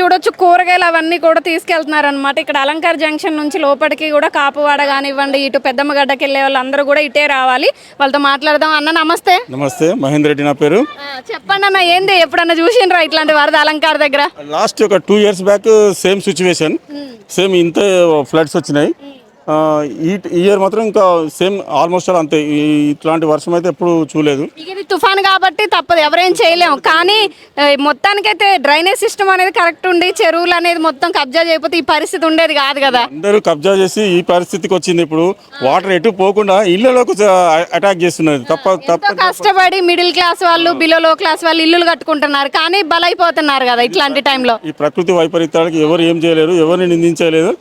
చూడొచ్చు కూరగాయలు అవన్నీ కూడా తీసుకెళ్తున్నారు అనమాట ఇక్కడ అలంకార్ జంక్షన్ నుంచి లోపలికి కూడా కాపువాడ కానివ్వండి ఇటు పెద్దమ్మగడ్డకి వెళ్ళే వాళ్ళు అందరూ కూడా ఇటే రావాలి. వాళ్ళతో మాట్లాడదాం. అన్న నమస్తే. నమస్తే మహేందర్ రెడ్డి నా పేరు. చెప్పండి అన్న ఏంది? ఎప్పుడన్నా చూసిండ్రా ఇట్లాంటి వరద అలంకార్ దగ్గర? లాస్ట్ ఒక two years back same situation same ఇంత ఫ్లడ్స్ వచ్చినాయి. ఆ, ఈ ఇయర్ మాత్రం ఇంకా సేమ్ ఆల్మోస్ట్ ఆల్ అంతే. ఇట్లాంటి వర్షం అయితే ఎప్పుడు చూడలేదు. ఇది తుఫాన్ కాబట్టి తప్పదు ఎవరేం చేయలేము. కానీ మొత్తానికైతే డ్రైనేజ్ సిస్టమ్ అనేది కరెక్ట్ ఉండి చెరువులు అనేది మొత్తం కబ్జా చేయకపోతే ఈ పరిస్థితి ఉండేది కాదు కదా. అందరూ కబ్జా చేసి ఈ పరిస్థితికి వచ్చింది ఇప్పుడు. వాటర్ ఎటు పోకుండా ఇళ్ళలోకి అటాక్ చేస్తున్నది తప్ప తప్ప కష్టపడి మిడిల్ క్లాస్ వాళ్ళు బిలో లో క్లాస్ వాళ్ళు ఇల్లులు కట్టుకుంటున్నారు. కానీ బలైపోతున్నారు కదా ఇట్లాంటి టైంలో ఈ ప్రకృతి వైపరీత్యాలకు ఎవరు ఏం చేయలేరు ఎవరిని నిందించలేదు.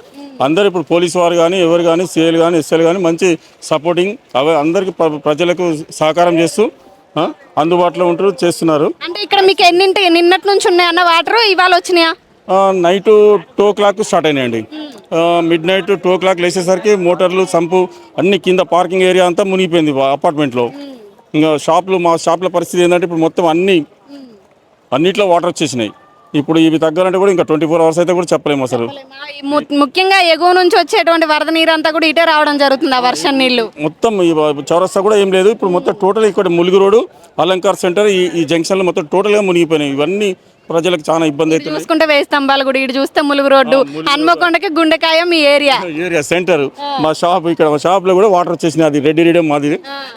అందరూ ఇప్పుడు పోలీసు వారు కానీ ఎవరు కానీ సీఎల్ కానీ ఎస్ఎల్ కానీ మంచి సపోర్టింగ్ అవి అందరికి ప్ర- ప్రజలకు సహకారం చేస్తూ అందుబాటులో ఉంటూ చేస్తున్నారు. అంటే ఇక్కడ మీకు ఎన్నింటి నిన్నటి నుంచి ఉన్నాయన్న వాటర్ ఇవాళ వచ్చినాయా? Night two o'clock start అయినాయండి. Midnight two o'clock లేచేసరికి మోటార్లు సంపు అన్ని కింద పార్కింగ్ ఏరియా అంతా మునిగిపోయింది అపార్ట్మెంట్లో. ఇంకా షాపులు మా షాపుల పరిస్థితి ఏంటంటే ఇప్పుడు మొత్తం అన్ని అన్నిట్లో వాటర్ వచ్చేసినాయి. ఇప్పుడు ఇవి తగ్గాలంటే కూడా ఇంకా ట్వంటీ ఫోర్ అవర్స్ అయితే కూడా చెప్పలేము అసలు. ము- ముఖ్యంగా ఎగువ నుంచి వచ్చేటువంటి వరద నీరు అంతా కూడా ఇటే రావడం జరుగుతుంది ఆ వర్షం నీళ్ళు. మొత్తం ఈ చౌరస్తా కూడా ఏం లేదు. ఇప్పుడు మొత్తం టోటల్ ఇక్కడ ములుగు రోడ్ అలంకార్ సెంటర్ ఈ ఈ జంక్షన్లో మొత్తం టోటల్గా మునిగిపోయినాయి. ఇవన్నీ ప్రజలకు చాలా ఇబ్బంది అవుతుంది చూసుకుంటే వేయి స్తంభాలు కూడా ఇటు చూస్తే ములుగు రోడ్డు. హన్మకొండకి గుండెకాయ మీ ఏరియా. Area centre. మా షాప్ ఇక్కడ మా షాప్లో కూడా వాటర్ వచ్చేసినాయి అది రెడ్డి రేడియం మాది.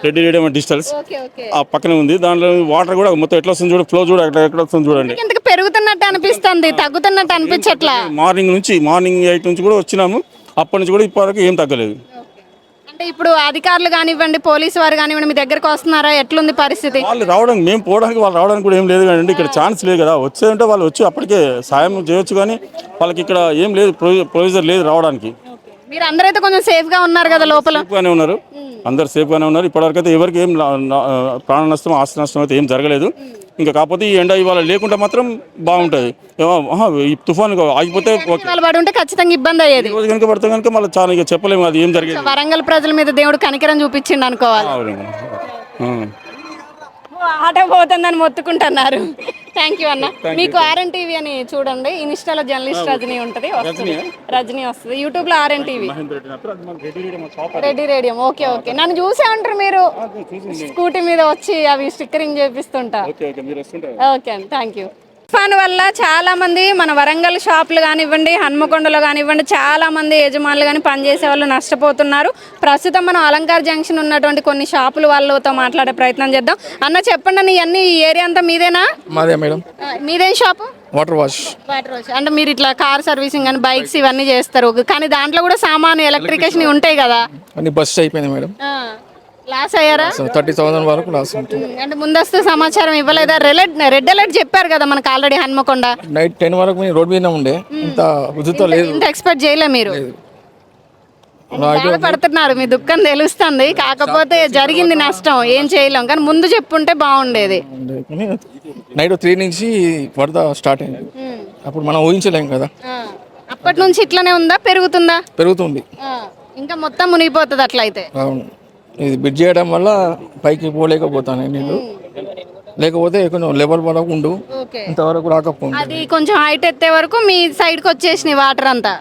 Reddy radium digitals. Okay okay. ఆ పక్కనే ఉంది. దాంట్లో వాటర్ కూడా మొత్తం ఎట్లా వస్తుంది చూడ ఫ్లో చూడ ఎట్లా ఎట్లా వస్తుంది చూడండి. ఇంతకు పెరుగుతున్నట్టు అనిపిస్తుంది తగ్గుతున్నట్టు అనిపించట్లా? మార్నింగ్ నుంచి మార్నింగ్ ఎయిట్ నుంచి కూడా వచ్చినాము. అప్పటి నుంచి కూడా ఇప్పటివరకు ఏం తగ్గలేదు. అంటే ఇప్పుడు అధికారులు కానివ్వండి పోలీసు వారు కానివ్వండి మీ దగ్గరకు వస్తున్నారా? ఎట్లుంది పరిస్థితి? వాళ్ళు రావడానికి మేము పోవడానికి వాళ్ళు రావడానికి కూడా ఏం లేదు కానీ ఇక్కడ ఛాన్స్ లేదు కదా. వచ్చేదంటే వాళ్ళు వచ్చి అప్పటికే సాయం చేయొచ్చు కానీ వాళ్ళకి ఇక్కడ ఏం లేదు ప్రొవిజర్ లేదు రావడానికి. మీరు అందరైతే కొంచెం సేఫ్గా ఉన్నారు కదా లోపల. సేఫ్గానే ఉన్నారు. అందరు సేఫ్గానే ఉన్నారు. ఇప్పటివరకు అయితే ఎవరికి ఏం లా- నా- ప్రాణ నష్టం ఆస్తి నష్టం అయితే ఏం జరగలేదు. ఇంకా కాకపోతే ఈ ఎండ ఇవాళ లేకుండా మాత్రం బాగుంటుంది. ఈ తుఫాన్ ఆగిపోతే ఓకే. వాళ్ళు పడి ఉంటే ఖచ్చితంగా ఇబ్బంది అయ్యేది. ఈ రోజు కనుక పడితే కనుక మళ్ళీ చాలా ఇక చెప్పలేము అది ఏం జరిగేది. వరంగల్ ప్రజల మీద దేవుడు కనికరం చూపించిండు అనుకోవాలి. అవును. ఆ. ఆట పోతుందని మొత్తుకుంటున్నారు. థ్యాంక్ యూ అన్న. మీకు ఆర్ఎన్ టీవీ అని చూడండి. ఇన్స్టాలో జర్నలిస్ట్ రజనీ ఉంటుంది వస్తుంది. రజనీ వస్తుంది. యూట్యూబ్లో RN TV Reddy radium okay okay. నన్ను చూసే ఉంటారు మీరు. స్కూటీ మీద వచ్చి అవి స్టిక్కరింగ్ చేపిస్తుంటా. ఓకే అండి. థ్యాంక్ యూ తుఫాన్ వల్ల చాలా మంది మన వరంగల్ షాపులు కానివ్వండి హన్మకొండలో కానివ్వండి చాలా మంది యజమానులు కానీ పనిచేసే వాళ్ళు నష్టపోతున్నారు. ప్రస్తుతం మనం అలంకార్ జంక్షన్ ఉన్నటువంటి కొన్ని షాపులు వాళ్ళతో మాట్లాడే ప్రయత్నం చేద్దాం. అన్న చెప్పండి అన్న ఇవన్నీ ఈ ఏరియా అంతా మీదేనా? మాదే మేడం. మీదేం shop? Water wash. Water wash. అంటే మీరు ఇట్లా కార్ సర్వీసింగ్ అని బైక్స్ ఇవన్నీ చేస్తారు. కానీ దాంట్లో కూడా సామాను ఎలక్ట్రికేషన్ ఉంటాయి కదా? అన్ని బస్ అయిపోయింది మేడం. లాస్ అయ్యారా? థర్టీ థౌసండ్ వరకు లాస్ ఉంటుంది అంటే ముందస్తు సమాచారం ఇవ్వలేదా? రెడ్ రెడ్ అలర్ట్ చెప్పారు కదా మనకు ఆల్రెడీ హన్మకొండ. నైట్ టెన్ వరకు మేము రోడ్ మీద ఉండే. ఇంత ఉదుతో లేదు. ఇంత ఎక్స్పెక్ట్ చేయలే మీరు. బాధపడుతున్నారు మీ దుఃఖం తెలుస్తుంది. కాకపోతే జరిగింది నష్టం. ఏం చేయలేం. కానీ ముందు చెప్పుంటే బాగుండేది. నైట్ త్రీ నుంచి వరద స్టార్ట్ అయింది. అప్పుడు మనం ఊహించలేం కదా. అప్పటి నుంచి ఇట్లనే ఉందా? పెరుగుతుందా? పెరుగుతుంది. ఇంకా మొత్తం మునిగిపోతుంది అట్లయితే. అవును. ఇది బిడ్ చేయడం వల్ల పైకి పోలేకపోతాను నేను లేకపోతే కొంచెం లెవెల్ వరకు ఉండు. ఓకే. ఇంతవరకు రాకపోయింది అది కొంచెం హైట్ ఎత్తే వరకు మీ సైడ్కి వచ్చేసినాయి వాటర్ అంతా.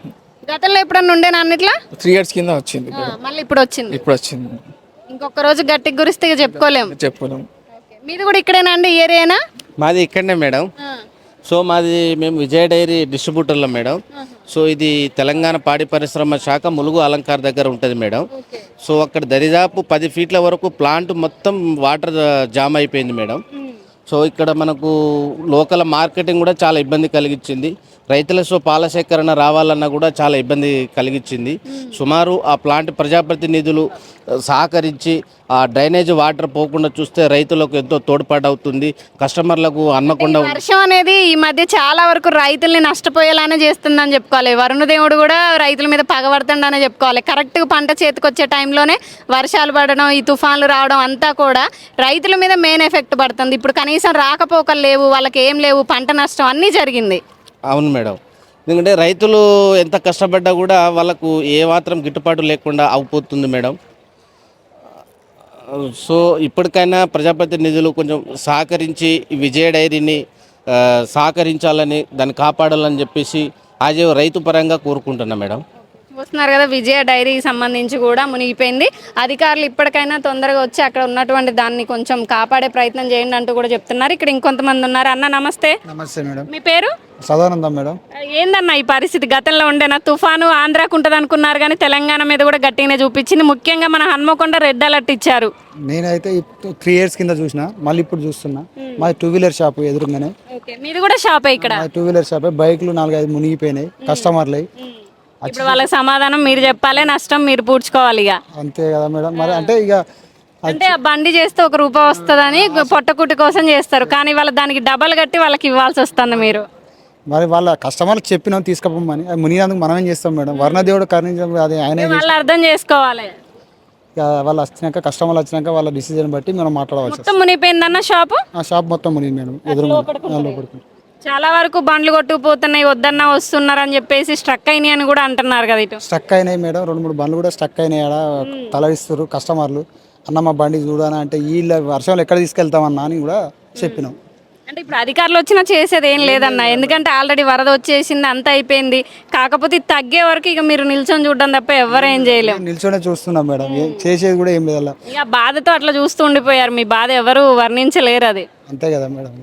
గతంలో ఎప్పుడన్నా ఉండేనా అన్నిట్లా త్రీ ఇయర్స్ కింద వచ్చింది. మళ్ళీ ఇప్పుడు వచ్చింది. ఇప్పుడు వచ్చింది. ఇంకొక రోజు గట్టిగా గురిస్తే ఇక చెప్పుకోలేం. చెప్పలేము మీది కూడా ఇక్కడేనా అండి? ఏరియానా మాది ఇక్కడనే మేడం. సో మాది మేము విజయ డైరీ డిస్ట్రిబ్యూటర్లో మేడం. సో ఇది తెలంగాణ పాడి పరిశ్రమ శాఖ ములుగు అలంకార్ దగ్గర ఉంటుంది మేడం. సో అక్కడ దరిదాపు పది ఫీట్ల వరకు ప్లాంట్ మొత్తం వాటర్ జామ్ అయిపోయింది మేడం. సో ఇక్కడ మనకు లోకల్ మార్కెటింగ్ కూడా చాలా ఇబ్బంది కలిగించింది. రైతుల సో పాల సేకరణ రావాలన్నా కూడా చాలా ఇబ్బంది కలిగించింది. సుమారు ఆ ప్లాంట్ ప్రజాప్రతినిధులు సహకరించి ఆ డ్రైనేజ్ వాటర్ పోకుండా చూస్తే రైతులకు ఎంతో తోడ్పాటు అవుతుంది కస్టమర్లకు అన్నకుండా వర్షం అనేది ఈ మధ్య చాలా వరకు రైతుల్ని నష్టపోయేలానే చేస్తుందని చెప్పుకోవాలి. వరుణదేవుడు కూడా రైతుల మీద పగబడుతుండనే చెప్పుకోవాలి. కరెక్ట్గా పంట చేతికి వచ్చే టైంలోనే వర్షాలు పడడం ఈ తుఫాన్లు రావడం అంతా కూడా రైతుల మీద మెయిన్ ఎఫెక్ట్ పడుతుంది. ఇప్పుడు కనీసం రాకపోకలు లేవు వాళ్ళకి ఏం లేవు పంట నష్టం అన్నీ జరిగింది. అవును మేడం. ఎందుకంటే రైతులు ఎంత కష్టపడ్డా కూడా వాళ్ళకు ఏ మాత్రం గిట్టుబాటు లేకుండా అయిపోతుంది మేడం. సో ఇప్పటికైనా ప్రజాప్రతినిధులు కొంచెం సహకరించి విజయ డైరీని సహకరించాలని దాన్ని కాపాడాలని చెప్పేసి ఆజే రైతు పరంగా కోరుకుంటున్నా మేడం. చూస్తున్నారు కదా విజయ డైరీకి సంబంధించి కూడా మునిగిపోయింది. అధికారులు ఇప్పటికైనా తొందరగా వచ్చి అక్కడ ఉన్నటువంటి దాన్ని కొంచెం కాపాడే ప్రయత్నం చేయండి అంటూ కూడా చెప్తున్నారు. ఇక్కడ ఇంకొంతమంది ఉన్నారు. అన్న నమస్తే. నమస్తే మేడం. మీ పేరు? సదానందం మేడం. ఏందన్న ఈ పరిస్థితి? గతంలో ఉండేనా? తుఫాను ఆంధ్రాకు ఉంటుంది అనుకున్నారు కానీ తెలంగాణ మీద కూడా గట్టిగానే చూపించింది. ముఖ్యంగా మన హన్మకొండ రెడ్ అలర్ట్ ఇచ్చారు. నేనైతే త్రీ ఇయర్స్ కింద చూసిన మళ్ళీ ఇప్పుడు చూస్తున్నా. మాది టూ వీలర్ షాప్ ఎదురుగానే మీది కూడా షాపే ఇక్కడ? Two wheeler shop. బైక్లు నాలుగైదు మునిగిపోయినాయి కస్టమర్లు. ఇప్పుడు వాళ్ళకి సమాధానం మీరు చెప్పాలి నష్టం మీరు పూడ్చుకోవాలి ఇక. అంతే కదా మేడం. మరి అంటే ఇక అంటే ఆ బండి చేస్తే ఒక రూపాయి వస్తుందని పొట్టకుట్టి కోసం చేస్తారు. కానీ వాళ్ళ దానికి డబల్ కట్టి వాళ్ళకి ఇవ్వాల్సి వస్తుంది మీరు. మరి వాళ్ళ కస్టమర్లకు చెప్పినాం తీసుకుపోమని. అది మునిగినందుకు మనం ఏం చేస్తాం మేడం? వర్ణదేవుడు కరుణించడం అది ఆయన వాళ్ళు అర్థం చేసుకోవాలి. వాళ్ళు వచ్చినాక కస్టమర్లు వచ్చినాక వాళ్ళ డిసిజన్ బట్టి మనం మాట్లాడవచ్చు మొత్తం మునిగిపోయిందన్న షాపు? ఆ షాప్ మొత్తం మునిగి మేడం. ఎదురు చాలా వరకు బండ్లు కొట్టుకుపోతున్నాయి వద్దన్నా వస్తున్నారు అని చెప్పేసి స్ట్రక్ అయినాయి అని కూడా అంటున్నారు కదా ఇటు. స్టక్ అయినాయి మేడం. రెండు మూడు బండ్లు కూడా స్టక్ అయినాయి ఆడ. తలడిస్తారు కస్టమర్లు. అన్న మా బండి చూడనా అంటే వీళ్ళ వర్షంలో ఎక్కడ తీసుకెళ్తామన్నా అని కూడా చెప్పినాం. అంటే ఇప్పుడు అధికారులు వచ్చినా చేసేది ఏం లేదన్న. ఎందుకంటే ఆల్రెడీ వరద వచ్చేసింది అంత అయిపోయింది. కాకపోతే తగ్గే వరకు ఇక మీరు నిల్చొని చూడడం తప్ప ఎవరు ఏం చేయలేం. నిల్చొనే చూస్తున్నాం మేడం. ఏం చేసేది కూడా ఏం లేదు అలా ఇక బాధతో అట్లా చూస్తూ ఉండిపోయారు. మీ బాధ ఎవరు వర్ణించలేరు అది. అంతే కదా మేడం.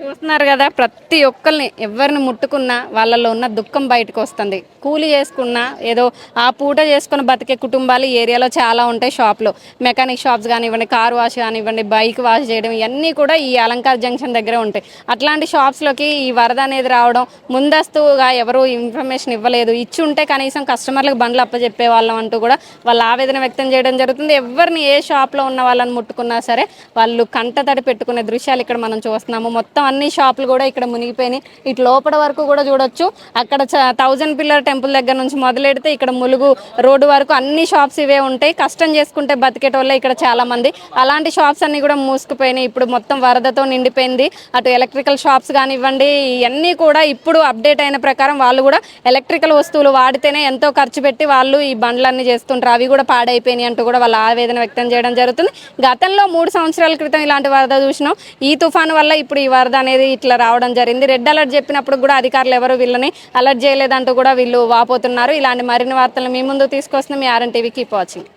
చూస్తున్నారు కదా ప్రతి ఒక్కరిని ఎవరిని ముట్టుకున్నా వాళ్ళలో ఉన్న దుఃఖం బయటకు వస్తుంది. కూలి చేసుకున్నా ఏదో ఆ పూట చేసుకుని బతికే కుటుంబాలు ఏరియాలో చాలా ఉంటాయి షాప్లో. మెకానిక్ షాప్స్ కానివ్వండి కార్ వాష్ కానివ్వండి బైక్ వాష్ చేయడం ఇవన్నీ కూడా ఈ అలంకార్ జంక్షన్ దగ్గర ఉంటాయి. అట్లాంటి షాప్స్లోకి ఈ వరద అనేది రావడం ముందస్తుగా ఎవరు ఇన్ఫర్మేషన్ ఇవ్వలేదు. ఇచ్చి ఉంటే కనీసం కస్టమర్లకు బండ్లు అప్పచెప్పే వాళ్ళం అంటూ కూడా వాళ్ళ ఆవేదన వ్యక్తం చేయడం జరుగుతుంది. ఎవరిని ఏ షాప్లో ఉన్న వాళ్ళని ముట్టుకున్నా సరే వాళ్ళు కంట తడి పెట్టుకునే దృశ్యాలు ఇక్కడ మనం చూస్తున్నాము. మొత్తం అన్ని షాపులు కూడా ఇక్కడ మునిగిపోయినాయి. ఇటు లోపల వరకు కూడా చూడొచ్చు. అక్కడ థౌజండ్ పిల్లర్ టెంపుల్ దగ్గర నుంచి మొదలెడితే ఇక్కడ ములుగు రోడ్డు వరకు అన్ని షాప్స్ ఇవే ఉంటాయి. కష్టం చేసుకుంటే బతికేటోళ్ళే ఇక్కడ చాలా మంది అలాంటి షాప్స్ అన్ని కూడా మూసుకుపోయినాయి. ఇప్పుడు మొత్తం వరదతో నిండిపోయింది. అటు ఎలక్ట్రికల్ షాప్స్ కానివ్వండి ఇవన్నీ కూడా ఇప్పుడు అప్డేట్ అయిన ప్రకారం వాళ్ళు కూడా ఎలక్ట్రికల్ వస్తువులు వాడితేనే ఎంతో ఖర్చు పెట్టి వాళ్ళు ఈ బండ్లన్నీ చేస్తుంటారు. అవి కూడా పాడైపోయినాయి అంటూ కూడా వాళ్ళ ఆవేదన వ్యక్తం చేయడం జరుగుతుంది. గతంలో మూడు సంవత్సరాల క్రితం ఇలాంటి వరద చూసినాం. ఈ తుఫాను వల్ల ఇప్పుడు ఈ వరద అనేది ఇట్లా రావడం జరిగింది. రెడ్ అలర్ట్ చెప్పినప్పుడు కూడా అధికారులు ఎవరు వీళ్ళని అలర్ట్ చేయలేదంటూ కూడా వీళ్ళు వాపోతున్నారు. ఇలాంటి మరిన్ని వార్తలు మీ ముందు తీసుకొస్తుంది మీ ఆర్ఎన్ టీవీ. Keep watching.